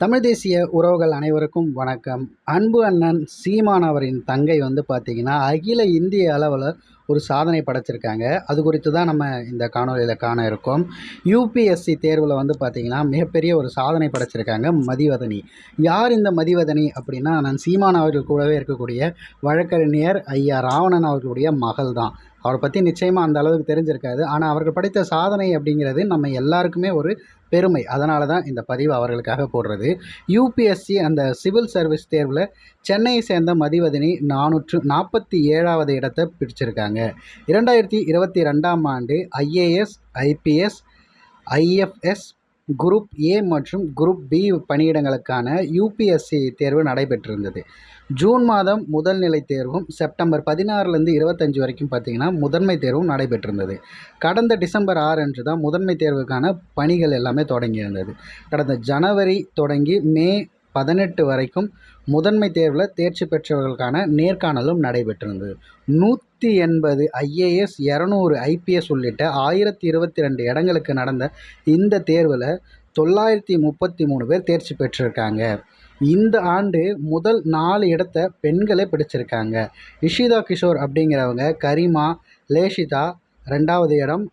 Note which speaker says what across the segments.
Speaker 1: தமிழ் தேசிய உறவுகள் அனைவருக்கும் வணக்கம். அன்பு அண்ணன் சீமான் அவரின் தங்கை வந்து பார்த்திங்கன்னா அகில இந்திய அளவில் ஒரு சாதனை படைச்சிருக்காங்க. அது குறித்து தான் நம்ம இந்த காணொலியில் காண இருக்கோம். யூபிஎஸ்சி தேர்வில் வந்து பார்த்திங்கன்னா மிகப்பெரிய ஒரு சாதனை படைச்சிருக்காங்க மதிவதனி. யார் இந்த மதிவதனி அப்படின்னா நான் சீமான் அவர்கள் கூடவே இருக்கக்கூடிய வழக்கறிஞர் ஐயா ராவணன் அவர்களுடைய மகள் தான் அவரை பற்றி நிச்சயமாக அந்த அளவுக்கு தெரிஞ்சிருக்காது. ஆனால் அவர்கள் படைத்த சாதனை அப்படிங்கிறது நம்ம எல்லாருக்குமே ஒரு பெருமை. அதனால தான் இந்த பதிவு அவர்களுக்காக போடுறது. யூபிஎஸ்சி அந்த சிவில் சர்வீஸ் தேர்வில் சென்னையை சேர்ந்த மதிவதனி நானூற்று நாற்பத்தி ஏழாவது இடத்தை பிடிச்சிருக்காங்க. இரண்டாயிரத்தி இருபத்தி ரெண்டாம் ஆண்டு IAS IPS IFS group A மற்றும் குரூப் பி பணியிடங்களுக்கான யூபிஎஸ்சி தேர்வு நடைபெற்றிருந்தது. ஜூன் மாதம் முதல் நிலை தேர்வும் செப்டம்பர் பதினாறுலேருந்து இருபத்தஞ்சி வரைக்கும் பார்த்திங்கன்னா முதன்மை தேர்வும் நடைபெற்றிருந்தது. கடந்த டிசம்பர் ஆறு அன்று தான் முதன்மை தேர்வுக்கான பணிகள் எல்லாமே தொடங்கியிருந்தது. கடந்த ஜனவரி தொடங்கி மே பதினெட்டு வரைக்கும் முதன்மை தேர்வில் தேர்ச்சி பெற்றவர்களுக்கான நேர்காணலும் நடைபெற்றிருந்தது. நூற்றி எண்பது ஐஏஎஸ் இரநூறு ஐபிஎஸ் உள்ளிட்ட ஆயிரத்தி இருபத்தி ரெண்டு இடங்களுக்கு நடந்த இந்த தேர்வில் தொள்ளாயிரத்தி முப்பத்தி மூணு பேர் தேர்ச்சி பெற்றிருக்காங்க. இந்த ஆண்டு முதல் நாலு இடத்த பெண்களே பிடிச்சிருக்காங்க. இஷிதா கிஷோர் அப்படிங்கிறவங்க கரிமா லேஷிதா ரெண்டாவது இடம்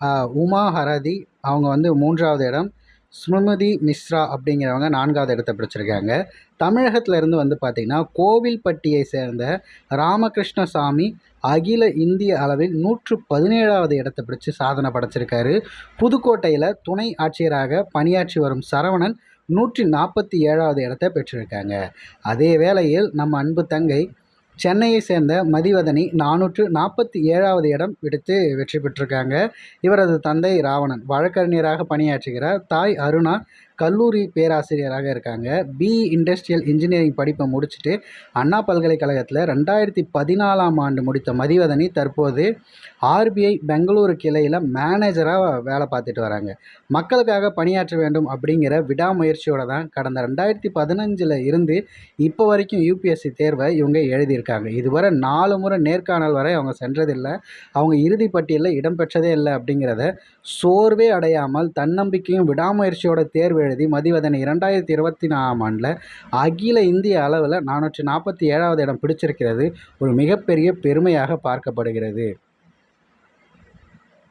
Speaker 1: உமா ஹரதி அவங்க வந்து மூன்றாவது இடம் சுமதி மிஸ்ரா அப்படிங்கிறவங்க நான்காவது இடத்த பிடிச்சிருக்காங்க. தமிழகத்திலேருந்து வந்து பார்த்திங்கன்னா கோவில்பட்டியை சேர்ந்த ராமகிருஷ்ணசாமி அகில இந்திய அளவில் நூற்று பதினேழாவது இடத்தை பிடிச்சி சாதனை படைச்சிருக்காரு. புதுக்கோட்டையில் துணை ஆட்சியராக பணியாற்றி வரும் சரவணன் நூற்றி நாற்பத்தி ஏழாவது இடத்தை பெற்றிருக்காங்க. அதே வேளையில் நம்ம அன்பு தங்கை சென்னையை சேர்ந்த மதிவதனி நானூற்று நாற்பத்தி ஏழாவது இடம் விடுத்து வெற்றி பெற்றிருக்காங்க. இவரது தந்தை ராவணன் வழக்கறிஞராக பணியாற்றுகிறார். தாய் அருணா கல்லூரி பேராசிரியராக இருக்காங்க. பிஇ இண்டஸ்ட்ரியல் இன்ஜினியரிங் படிப்பை முடிச்சுட்டு அண்ணா பல்கலைக்கழகத்தில் ரெண்டாயிரத்தி பதினாலாம் ஆண்டு முடித்த மதிவதனி தற்போது ஆர்பிஐ பெங்களூரு கிளையில் மேனேஜராக வேலை பார்த்துட்டு வராங்க. மக்களுக்காக பணியாற்ற வேண்டும் அப்படிங்கிற விடாமுயற்சியோடு தான் கடந்த ரெண்டாயிரத்தி பதினஞ்சில் இருந்து இப்போ வரைக்கும் யூபிஎஸ்சி தேர்வை இவங்க எழுதியிருக்காங்க. இதுவரை நாலு முறை நேர்காணல் வரை அவங்க சென்றதில்லை. அவங்க இறுதி பட்டியலில் இடம்பெற்றதே இல்லை அப்படிங்கிறத சோர்வே அடையாமல் தன்னம்பிக்கையும் விடாமுயற்சியோட தேர்வு எழுதி மதிவதனை இரண்டாயிரத்தி இருபத்தி நாலாம் ஆண்டில் அகில இந்திய அளவில் நானூற்றி நாற்பத்தி ஏழாவது இடம் பிடிச்சிருக்கிறது. ஒரு மிகப்பெரிய பெருமையாக பார்க்கப்படுகிறது.